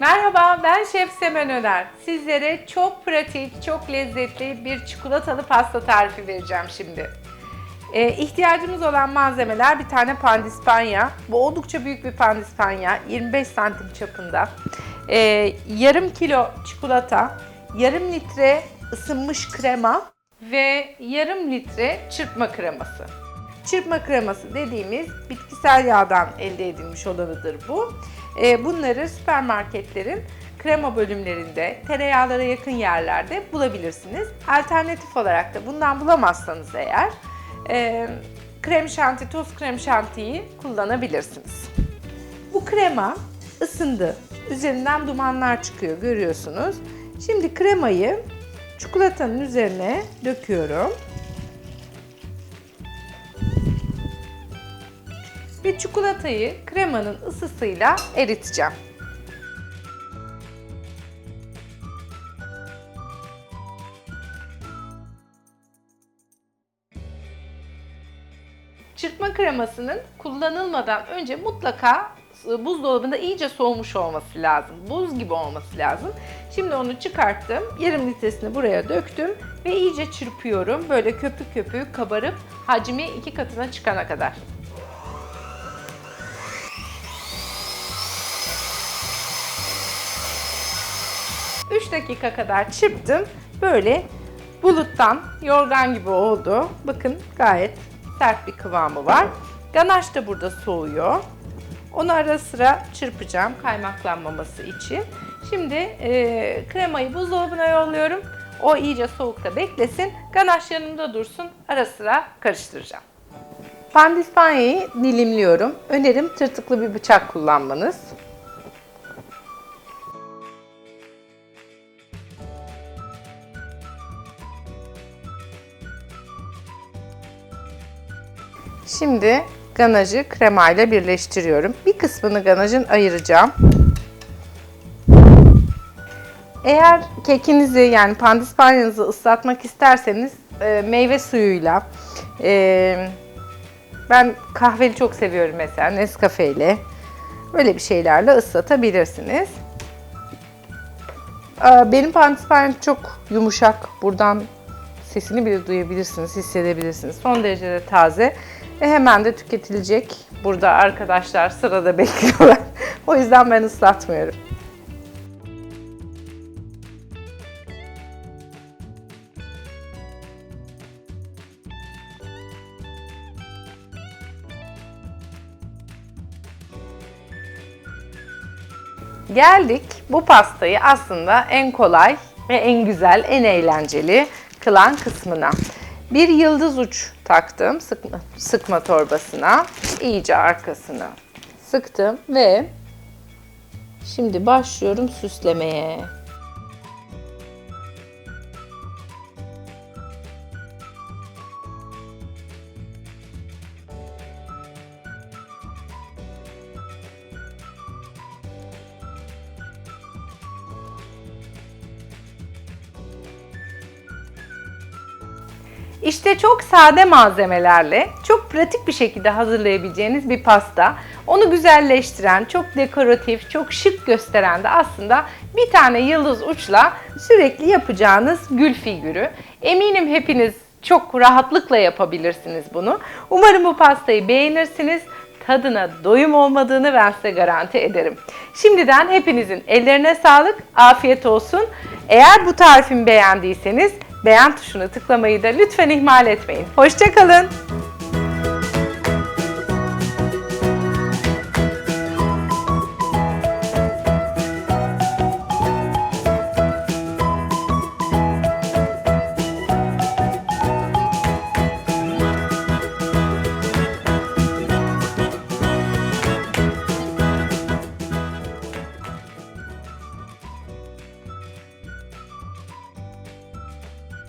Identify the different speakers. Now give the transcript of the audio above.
Speaker 1: Merhaba, ben Şef Semen Öner. Sizlere çok pratik, çok lezzetli bir çikolatalı pasta tarifi vereceğim şimdi. Ee, ihtiyacımız olan malzemeler bir tane pandispanya. Bu oldukça büyük bir pandispanya, 25 santim çapında. Ee, yarım kilo çikolata, yarım litre ısınmış krema ve yarım litre çırpma kreması. Çırpma kreması dediğimiz bitkisel yağdan elde edilmiş olanıdır bu. Ee, bunları süpermarketlerin krema bölümlerinde, tereyağlara yakın yerlerde bulabilirsiniz. Alternatif olarak da bundan bulamazsanız eğer e, krem şanti, toz krem şantiyi kullanabilirsiniz. Bu krema ısındı. Üzerinden dumanlar çıkıyor görüyorsunuz. Şimdi kremayı çikolatanın üzerine döküyorum. Ve çikolatayı kremanın ısısıyla eriteceğim. Çırpma kremasının kullanılmadan önce mutlaka e, buzdolabında iyice soğumuş olması lazım. Buz gibi olması lazım. Şimdi onu çıkarttım. Yarım litresini buraya döktüm ve iyice çırpıyorum. Böyle köpük köpük kabarıp hacmi iki katına çıkana kadar. Üç dakika kadar çırptım. Böyle buluttan yorgan gibi oldu. Bakın gayet sert bir kıvamı var. Ganaş da burada soğuyor. Onu ara sıra çırpacağım kaymaklanmaması için. Şimdi e, kremayı buzdolabına yolluyorum. O iyice soğukta beklesin. Ganaş yanımda dursun. Ara sıra karıştıracağım. Pandispanyayı dilimliyorum. Önerim tırtıklı bir bıçak kullanmanız. Şimdi ganajı kremayla birleştiriyorum. Bir kısmını ganajın ayıracağım. Eğer kekinizi yani pandispanyanızı ıslatmak isterseniz e, meyve suyuyla e, ben kahveli çok seviyorum mesela Nescafe ile böyle bir şeylerle ıslatabilirsiniz. E, benim pandispanyam çok yumuşak. Buradan sesini bile duyabilirsiniz, hissedebilirsiniz. Son derece de taze ve hemen de tüketilecek. Burada arkadaşlar sırada bekliyorlar. o yüzden ben ıslatmıyorum. Geldik bu pastayı aslında en kolay ve en güzel, en eğlenceli kılan kısmına. Bir yıldız uç taktım sıkma, sıkma torbasına. iyice arkasına sıktım ve şimdi başlıyorum süslemeye. İşte çok sade malzemelerle çok pratik bir şekilde hazırlayabileceğiniz bir pasta. Onu güzelleştiren, çok dekoratif, çok şık gösteren de aslında bir tane yıldız uçla sürekli yapacağınız gül figürü. Eminim hepiniz çok rahatlıkla yapabilirsiniz bunu. Umarım bu pastayı beğenirsiniz. Tadına doyum olmadığını ben size garanti ederim. Şimdiden hepinizin ellerine sağlık, afiyet olsun. Eğer bu tarifimi beğendiyseniz beğen tuşuna tıklamayı da lütfen ihmal etmeyin. Hoşçakalın.